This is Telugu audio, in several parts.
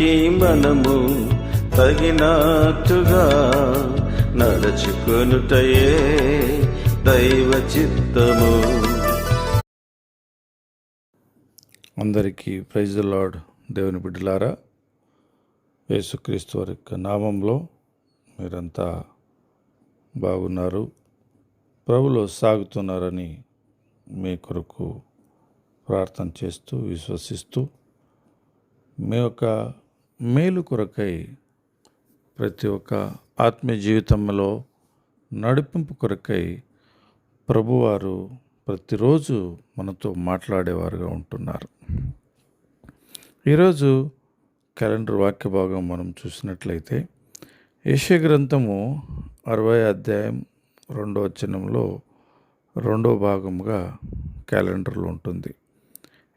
దేవునికి మనము తగినట్టుగా నడుచుకొనుటయే దైవ చిత్తము. అందరికీ ప్రైజ్ లార్డ్ దేవుని బిడ్డలారా యేసుక్రీస్తు వారి యొక్క నామంలో మీరంతా బాగున్నారు ప్రభులో సాగుతున్నారని మీ కొరకు ప్రార్థన చేస్తూ విశ్వసిస్తూ మీ యొక్క మేలు కొరకై ప్రతి ఒక్క ఆత్మీయ జీవితంలో నడిపింపు కొరకై ప్రభువారు ప్రతిరోజు మనతో మాట్లాడేవారుగా ఉంటున్నారు. ఈరోజు క్యాలెండర్ వాక్య భాగం మనం చూసినట్లయితే యెషయా గ్రంథము అరవై అధ్యాయం రెండో వచనంలో రెండో భాగముగా క్యాలెండర్లో ఉంటుంది.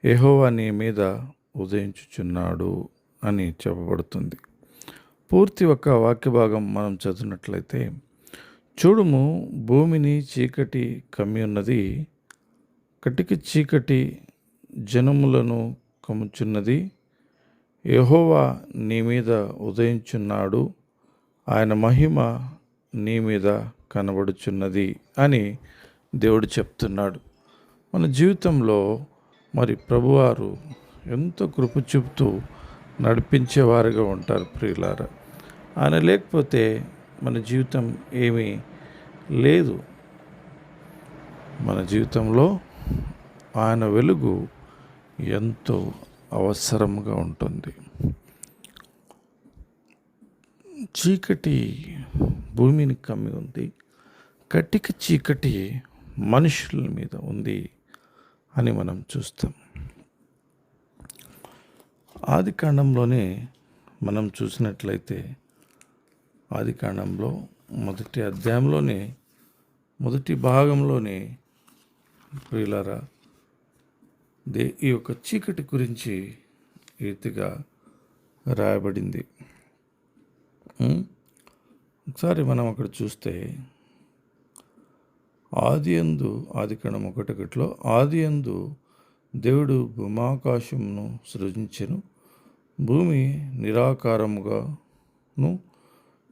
యెహోవా నీ మీద ఉదయించుచున్నాడు. అని చెప్పబడుతుంది. పూర్తి ఒక వాక్య భాగం మనం చదివినట్లయితే చూడుము భూమిని చీకటి కమ్మి ఉన్నది కటికి చీకటి జనములను కమ్ముచున్నది యహోవా నీ మీద ఉదయించున్నాడు ఆయన మహిమ నీ మీద కనబడుచున్నది అని దేవుడు చెప్తున్నాడు. మన జీవితంలో మరి ప్రభువారు ఎంతో కృప చూపుతూ నడిపించేవారుగా ఉంటారు ప్రియులారా. ఆయన లేకపోతే మన జీవితం ఏమీ లేదు. మన జీవితంలో ఆయన వెలుగు ఎంతో అవసరంగా ఉంటుంది. చీకటి భూమిని కమ్మి ఉంది. కటిక చీకటి మనుషుల మీద ఉంది అని మనం చూస్తాం. ఆది కాండంలోనే మనం చూసినట్లయితే ఆది కాండంలో మొదటి అధ్యాయంలోనే మొదటి భాగంలోనే ప్రియులారా దే ఈ యొక్క చీకటి గురించి ఈతిగా రాయబడింది. ఒకసారి మనం అక్కడ చూస్తే ఆది ఎందు ఆది కణం ఒకటొకటిలో ఆది ఎందు దేవుడు భూమాకాశమును సృజించెను. భూమి నిరాకారముగాను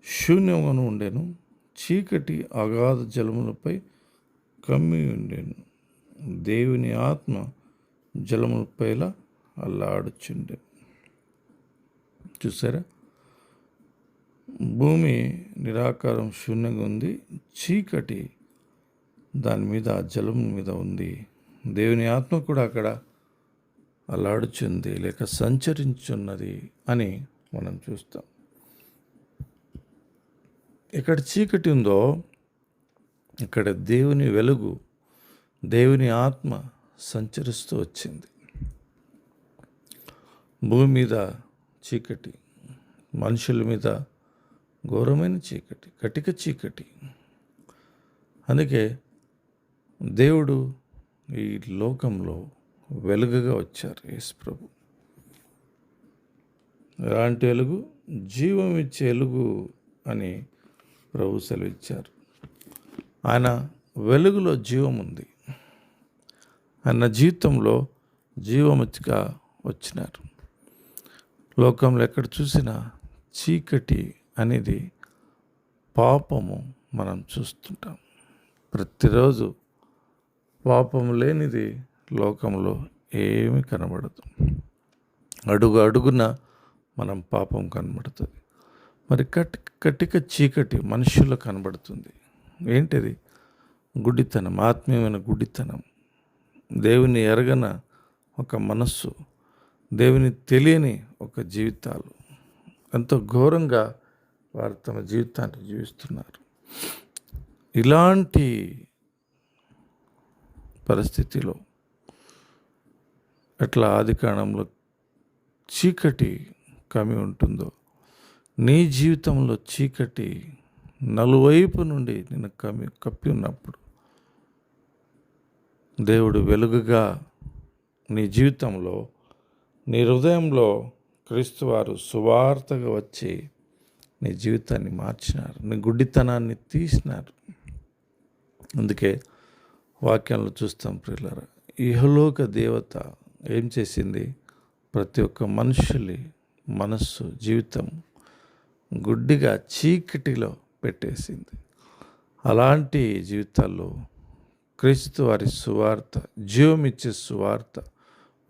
శూన్యముగాను ఉండేను చీకటి అగాధ జలములపై కమ్మి ఉండేను. దేవుని ఆత్మ జలములపైలా అల్లాడుచుండే చూసారా? భూమి నిరాకారం శూన్యంగా ఉంది చీకటి దాని మీద జలం మీద ఉంది. దేవుని ఆత్మ కూడా అక్కడ అల్లాడుచుంది లేక సంచరించున్నది అని మనం చూస్తాం. ఇక్కడ చీకటి ఉందో ఇక్కడ దేవుని వెలుగు దేవుని ఆత్మ సంచరిస్తూ వచ్చింది. భూమి మీద చీకటి మనుషుల మీద ఘోరమైన చీకటి కటిక చీకటి. అందుకే దేవుడు ఈ లోకంలో వెలుగుగా వచ్చారు యేసు ప్రభు. ఎలాంటి వెలుగు జీవం ఇచ్చే వెలుగు అని ప్రభు సెలవిచ్చారు. ఆయన వెలుగులో జీవం ఉంది. ఆయన జీవితంలో జీవముగా వచ్చినారు. లోకంలో ఎక్కడ చూసినా చీకటి అనేది పాపము మనం చూస్తుంటాం. ప్రతిరోజు పాపము లేనిది లోకంలో ఏమి కనబడదు. అడుగు అడుగున మనం పాపం కనబడుతుంది. మరి కట్ కటిక చీకటి మనుషుల్లో కనబడుతుంది. ఏంటిది? గుడితనం ఆత్మీయమైన గుడితనం. దేవుని ఎరగన ఒక మనస్సు దేవుని తెలియని ఒక జీవితాలు. ఎంతో ఘోరంగా వారు తమ జీవితాన్ని జీవిస్తున్నారు. ఇలాంటి పరిస్థితిలో ఎట్లా ఆది కాలంలో చీకటి కమి ఉంటుందో నీ జీవితంలో చీకటి నలువైపు నుండి నేను కమి కప్పి ఉన్నప్పుడు దేవుడు వెలుగుగా నీ జీవితంలో నీ హృదయంలో క్రీస్తువారు సువార్తగా వచ్చి నీ జీవితాన్ని మార్చినారు నీ గుడ్డితనాన్ని తీసినారు. అందుకే వాక్యంలో చూస్తాం ప్రియులరా. ఇహలోక దేవత ఏం చేసింది? ప్రతి ఒక్క మనుషుని మనస్సు జీవితం గుడ్డిగా చీకటిలో పెట్టేసింది. అలాంటి జీవితాల్లో క్రీస్తు వారి సువార్త జీవమిచ్చే సువార్త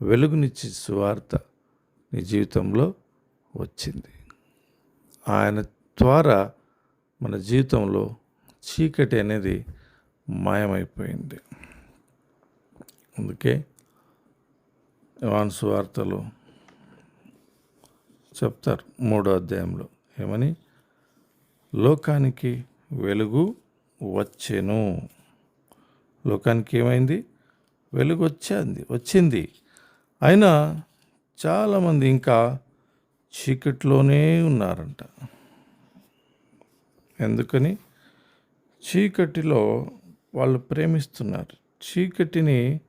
వెలుగునిచ్చే సువార్త నీ జీవితంలో వచ్చింది. ఆయన ద్వారా మన జీవితంలో చీకటి అనేది మాయమైపోయింది. అందుకే యోహాను వార్తలు చెప్తారు మూడో అధ్యాయంలో. ఏమని? లోకానికి వెలుగు వచ్చెను. లోకానికి ఏమైంది వెలుగు వచ్చింది వచ్చింది. అయినా చాలామంది ఇంకా చీకట్లోనే ఉన్నారంట. ఎందుకని? చీకటిలో వాళ్ళు ప్రేమిస్తున్నారు. చీకటిని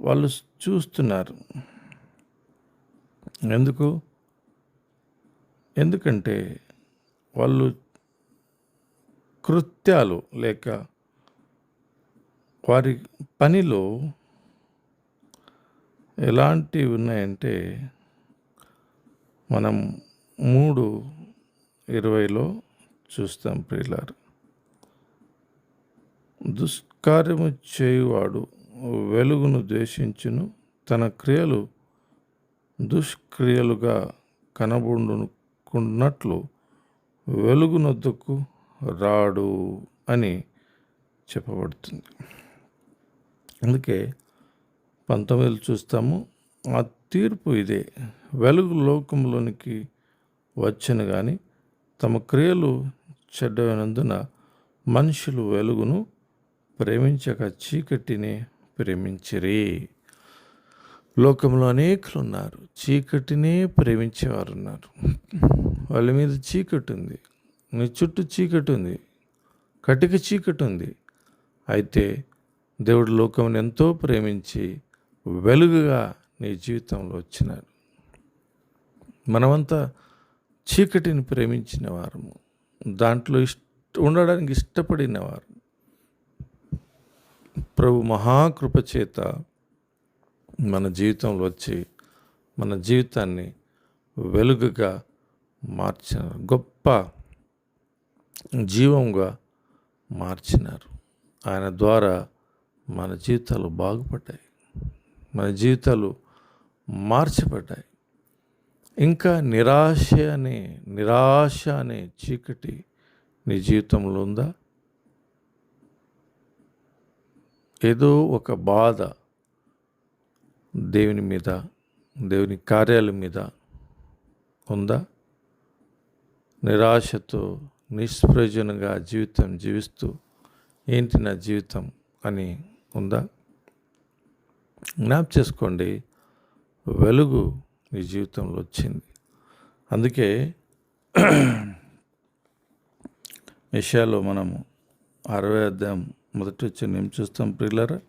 వాళ్ళు చూస్తున్నారు. ఎందుకు? ఎందుకంటే వాళ్ళు కృత్యాలు లేక వారి పనిలో ఎలాంటివి ఉన్నాయంటే మనం మూడు ఇరవైలో చూస్తాం ప్రియులారు. దుష్కార్యము చేయువాడు వెలుగును ద్వేషించును తన క్రియలు దుష్క్రియలుగా కనబడుకున్నట్లు వెలుగునొద్దకు రాడు అని చెప్పబడుతుంది. అందుకే పంతొమ్మిదిలో చూస్తాము ఆ తీర్పు ఇదే. వెలుగు లోకంలోనికి వచ్చను కానీ తమ క్రియలు చెడ్డమైనందున మనుషులు వెలుగును ప్రేమించక చీకటిని ప్రేమించిరి. లోకంలో అనేకులు ఉన్నారు చీకటినే ప్రేమించేవారు ఉన్నారు వాళ్ళ మీద చీకటి ఉంది నీ చుట్టూ చీకటి ఉంది కటిక చీకటి ఉంది అయితే దేవుడు లోకమును ఎంతో ప్రేమించి వెలుగుగా నీ జీవితంలో వచ్చినాడు. మనమంతా చీకటిని ప్రేమించిన వారము దాంట్లో ఇష్ట ఉండడానికి ఇష్టపడినవారు. ప్రభు మహాకృప చేత మన జీవితంలో వచ్చి మన జీవితాన్ని వెలుగుగా మార్చినారు. గొప్ప జీవంగా మార్చినారు. ఆయన ద్వారా మన జీవితాలు బాగుపడ్డాయి. మన జీవితాలు మార్చబడ్డాయి. ఇంకా నిరాశ అనే నిరాశ అనే చీకటి నీ జీవితంలో ఉందా? ఏదో ఒక బాధ దేవుని మీద దేవుని కార్యాల మీద ఉందా? నిరాశతో నిష్ప్రయోజనంగా జీవితం జీవిస్తూ ఏంటి నా జీవితం అని ఉందా? జ్ఞాప్ చేసుకోండి వెలుగు నీ జీవితంలో వచ్చింది. అందుకే విషయాలు మనము అరవై అధ్యాయం మొదటి వచ్చిన ఏం చూస్తాం ప్రియులరా.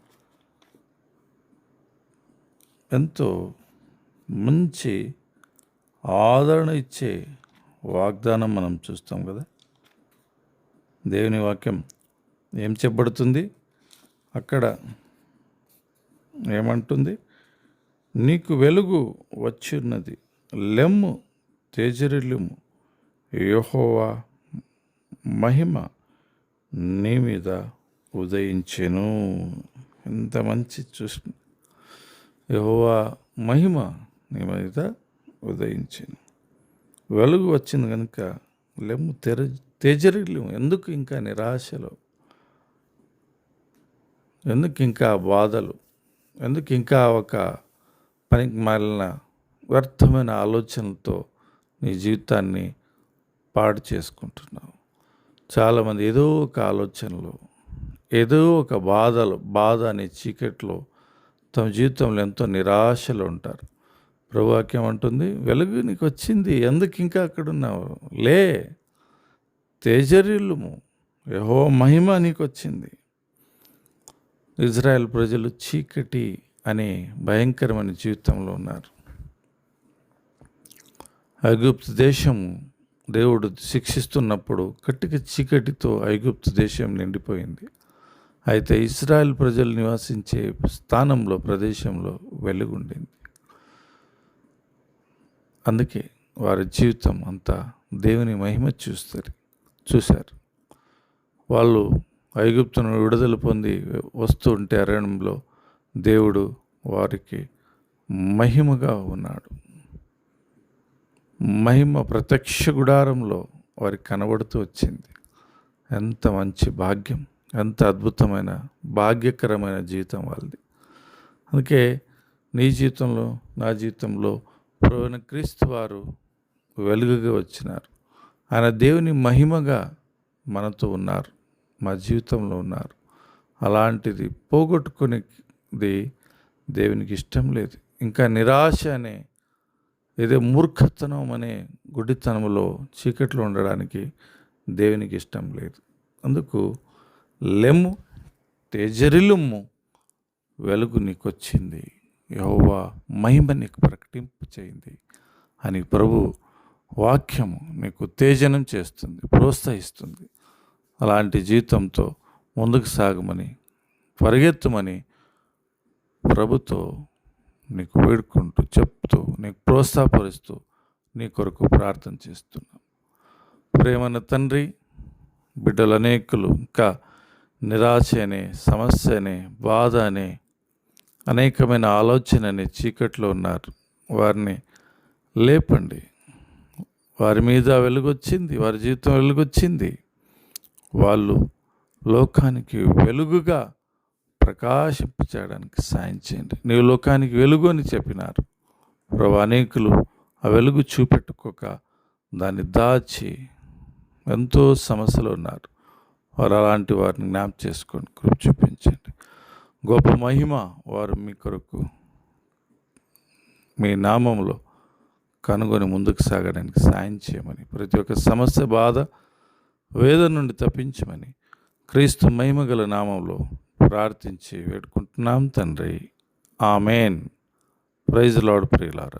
ఎంతో మంచి ఆదరణ ఇచ్చే వాగ్దానం మనం చూస్తాం కదా. దేవుని వాక్యం ఏం చెప్పబడుతుంది? అక్కడ ఏమంటుంది? నీకు వెలుగు వచ్చిన్నది లెమ్ము తేజరిల్లుము. యోహోవా మహిమ నీ మీద ఉదయించెను. ఎంత మంచి చూసి యహోవా మహిమ నీ మీద ఉదయించాను. వెలుగు వచ్చింది కనుక లెమ్ము తెర తెజరిలేము ఎందుకు ఇంకా నిరాశలో? ఎందుకు ఇంకా బాధలు? ఎందుకు ఇంకా ఒక పనికి మాలిన వ్యర్థమైన ఆలోచనలతో నీ జీవితాన్ని పాడు చేసుకుంటున్నావు? చాలామంది ఏదో ఒక ఆలోచనలో ఏదో ఒక బాధలు బాధ అనే చీకట్లో తమ జీవితంలో ఎంతో నిరాశలో ఉంటారు. ప్రభువాక్యం అంటుంది వెలుగు నీకు వచ్చింది ఎందుకు ఇంకా అక్కడ ఉన్నావు లే తేజరిల్లుము యహో మహిమ నీకు వచ్చింది ఇజ్రాయెల్ ప్రజలు చీకటి అనే భయంకరమైన జీవితంలో ఉన్నారు. ఐగుప్తు దేశము దేవుడు శిక్షిస్తున్నప్పుడు కట్టిక చీకటితో ఐగుప్తు దేశం నిండిపోయింది. అయితే ఇస్రాయెల్ ప్రజలు నివసించే స్థానంలో ప్రదేశంలో వెలుగుండింది. అందుకే వారి జీవితం అంతా దేవుని మహిమ చూస్తారు చూశారు. వాళ్ళు ఐగుప్తును విడుదల పొంది వస్తూ ఉంటే అరణ్యంలో దేవుడు వారికి మహిమగా ఉన్నాడు. మహిమ ప్రత్యక్ష గుడారంలో వారికి కనబడుతూ వచ్చింది. ఎంత మంచి భాగ్యం. ఎంత అద్భుతమైన భాగ్యకరమైన జీవితం వాళ్ళది. అందుకే నీ జీవితంలో నా జీవితంలో ప్రవీణ క్రీస్తు వారు వెలుగుగా వచ్చినారు. ఆయన దేవుని మహిమగా మనతో ఉన్నారు మా జీవితంలో ఉన్నారు. అలాంటిది పోగొట్టుకునేది దేవునికి ఇష్టం లేదు. ఇంకా నిరాశ అనే ఏదో మూర్ఖతనం అనే గుడ్డితనంలో చీకట్లో ఉండడానికి దేవునికి ఇష్టం లేదు. అందుకు లెమ్ము తేజరిలుమ్ము వెలుగు నీకొచ్చింది. యహోవా మహిమ నీకు ప్రకటింపు చేయింది. అని ప్రభు వాక్యము నీకు ఉత్తేజనం చేస్తుంది ప్రోత్సహిస్తుంది. అలాంటి జీవితంతో ముందుకు సాగమని పరిగెత్తమని ప్రభుతో నీకు వేడుకుంటూ చెప్తూ నీకు ప్రోత్సాహపరుస్తూ నీ కొరకు ప్రార్థన చేస్తున్నాం. ప్రేమన తండ్రి బిడ్డలు అనేకులు ఇంకా నిరాశ అని సమస్య అని బాధ అని అనేకమైన ఆలోచన అనే చీకట్లో ఉన్నారు. వారిని లేపండి. వారి మీద వెలుగొచ్చింది వారి జీవితం వెలుగొచ్చింది. వాళ్ళు లోకానికి వెలుగుగా ప్రకాశింపచేయడానికి సాయం చేయండి. నీవు లోకానికి వెలుగు అని చెప్పినారు. ప్రభు అనేకులు ఆ వెలుగు చూపెట్టుకోక దాన్ని దాచి ఎంతో సమస్యలు ఉన్నారు. వారు అలాంటి వారిని జ్ఞాపం చేసుకొని కృప చూపించండి. గొప్ప మహిమ వారు మీ కొరకు మీ నామంలో కనుగొని ముందుకు సాగడానికి సాయం చేయమని ప్రతి ఒక్క సమస్య బాధ వేదన నుండి తప్పించమని క్రీస్తు మహిమ గల నామంలో ప్రార్థించి వేడుకుంటున్నాం తండ్రి. ఆమెన్. ప్రైజ్ లాడ్ ప్రియులారా.